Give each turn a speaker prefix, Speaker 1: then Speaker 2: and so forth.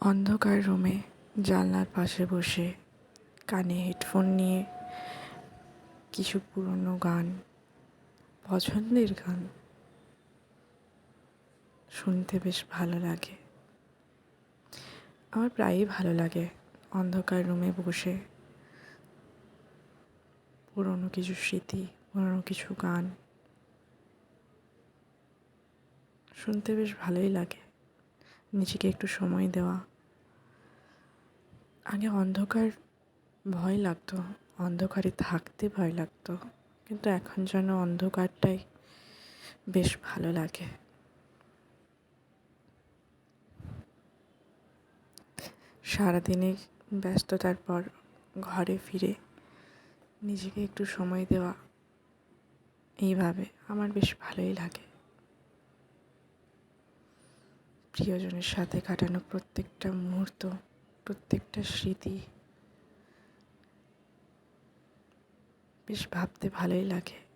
Speaker 1: অন্ধকার রুমে জানলার পাশে বসে কানে হেডফোন নিয়ে কিছু পুরনো গান, পছন্দের গান শুনতে বেশ ভালো লাগে। আমার প্রায়ই ভালো লাগে অন্ধকার রুমে বসে পুরনো কিছু স্মৃতি, পুরনো কিছু গান। শুনতে বেশ ভালোই লাগে। নিজেকে একটু সময় দেওয়া আগে অন্ধকার ভয় লাগতো, অন্ধকারে থাকতে ভয় লাগতো, কিন্তু এখন যেন অন্ধকারটাই বেশ ভালো লাগে। সারাদিনের ব্যস্ততার পর ঘরে ফিরে নিজেকে একটু সময় দেওয়া, এইভাবে আমার বেশ ভালোই লাগে। প্রিয়জনের সাথে কাটানো প্রত্যেকটা মুহূর্ত প্রত্যেকটা স্মৃতি। বেশ ভাবতে ভালোই লাগে।